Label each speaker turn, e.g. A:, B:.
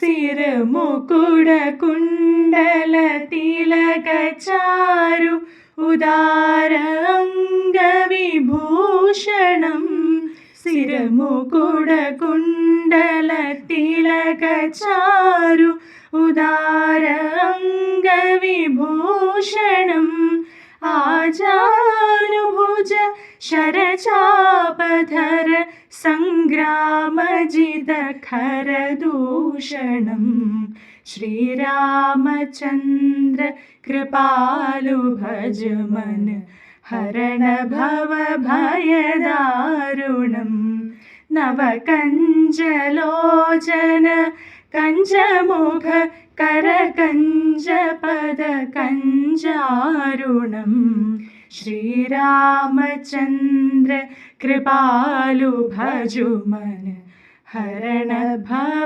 A: സിരമുകുട Kundala തിലകചാരു ഉദാര അംഗവിഭൂഷണം സിരമുകുട Kundala തിലകചാരു ഉദാര അംഗവിഭൂഷണം ആജാനുഭുജ ശരചാപധര സംഗ്രാമജിതഖരദൂഷണം Sri Ramachandra Kripalu ഭജമന. ഹരണ ഭവഭയദാരുണം നവകഞ്ചലോചന കഞ്ചമുഖ കരകഞ്ചപദ കഞ്ചാരുണം. Sri Ramachandra Kripalu Kripalu ഹരണ ഭവഭയദാരുണം